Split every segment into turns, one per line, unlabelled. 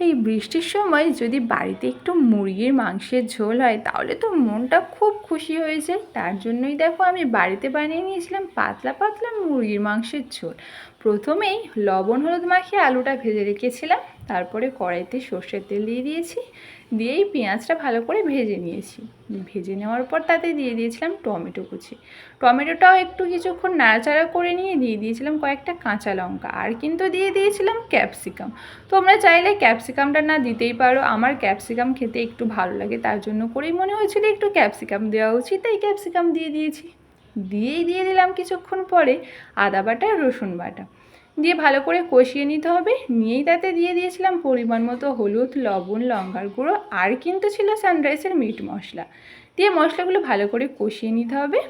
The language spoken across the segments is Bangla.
এই বৃষ্টির সময় যদি বাড়িতে একটু মুরগির মাংসের ঝোল হয়, তাহলে তো মনটা খুব খুশি হয়ে যায় তার জন্যই দেখো আমি বাড়িতে বানিয়ে নিয়েছিলাম পাতলা পাতলা মুরগির মাংসের ঝোল। প্রথমেই লবণ হলুদ মাখিয়ে আলুটা ভেজে রেখেছিলাম। তারপরে কড়াইতে সর্ষের তেল দিয়ে দিয়েছি, দিয়েই পেঁয়াজটা ভালো করে ভেজে নিয়েছি। ভেজে নেওয়ার পর তাতে দিয়ে দিয়েছিলাম টমেটো কুচি। টমেটোটাও একটু কিছুক্ষণ নাড়াচাড়া করে নিয়ে দিয়ে দিয়েছিলাম কয়েকটা কাঁচা লঙ্কা আর কিন্তু দিয়ে দিয়েছিলাম ক্যাপসিকাম। তোমরা চাইলে ক্যাপসিকামটা না দিতেই পারো, আমার ক্যাপসিকাম খেতে একটু ভালো লাগে, তার জন্য করেই মনে হয়েছিল একটু ক্যাপসিকাম দেওয়া উচিত, তাই ক্যাপসিকাম দিয়ে দিয়েছি। দিয়েই দিয়ে দিলাম কিছুক্ষণ পরে আদা বাটা, রসুন বাটা। দিয়ে ভালো করে কষিয়ে নিতে হবে। নিয়েই তাতে দিয়ে দিয়েছিলাম পরিমাণ মতো হলুদ, লবণ, লঙ্কার গুঁড়ো আর কিন্তু ছিল সানরাইসের মিট মশলা। দিয়ে মশলাগুলো ভালো করে কষিয়ে নিতে হবে।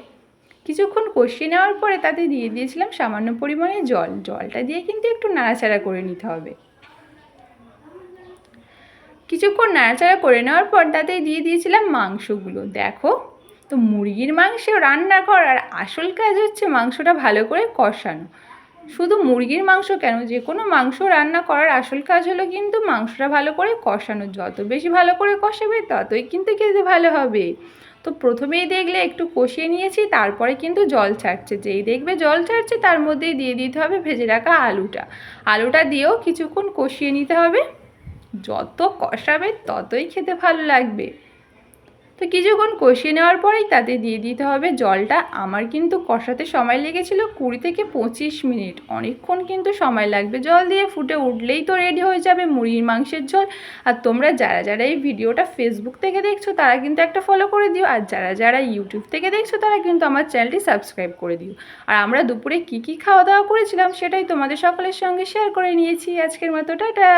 কিছুক্ষণ কষিয়ে নেওয়ার পরে তাতে দিয়ে দিয়েছিলাম সামান্য পরিমাণে জল। জলটা দিয়ে কিন্তু একটু নাড়াচাড়া করে নিতে হবে। কিছুক্ষণ নাড়াচাড়া করে নেওয়ার পর তাতে দিয়ে দিয়েছিলাম মাংসগুলো। দেখো তো মুরগির মাংস রান্না করার আসল কাজ হচ্ছে মাংসটা ভালো করে কষানো। শুধু মুরগির মাংস কেন, যে কোনো মাংস রান্না করার আসল কাজ হলো কিন্তু মাংসটা ভালো করে কষানো। যত বেশি ভালো করে কষাবে, ততই কিন্তু খেতে ভালো হবে। তো প্রথমেই দেখলে একটু কষিয়ে নিয়েছি, তারপরে কিন্তু জল ছাড়ছে। যেই দেখবে জল ছাড়ছে, তার মধ্যেই দিয়ে দিতে হবে ভেজে রাখা আলুটা। আলুটা দিয়েও কিছুক্ষণ কষিয়ে নিতে হবে। যত কষাবে, ততই খেতে ভালো লাগবে। তো কিছুক্ষণ কষিয়ে নেওয়ার পরেই তাতে দিয়ে দিতে হবে জলটা। আমার কিন্তু কষাতে সময় লেগেছিল কুড়ি থেকে পঁচিশ মিনিট। অনেকক্ষণ কিন্তু সময় লাগবে জল দিয়ে ফুটে উঠলেই তো রেডি হয়ে যাবে মুরগির মাংসের ঝোল। আর তোমরা যারা যারা এই ভিডিওটা ফেসবুক থেকে দেখছ তারা কিন্তু একটা ফলো করে দিও। আর যারা যারা ইউটিউব থেকে দেখছ তারা কিন্তু আমার চ্যানেলটি সাবস্ক্রাইব করে দিও। আর আমরা দুপুরে কী কী খাওয়া দাওয়া করেছিলাম সেটাই তোমাদের সকলের সঙ্গে শেয়ার করে নিয়েছি। আজকের মতো, টাটা!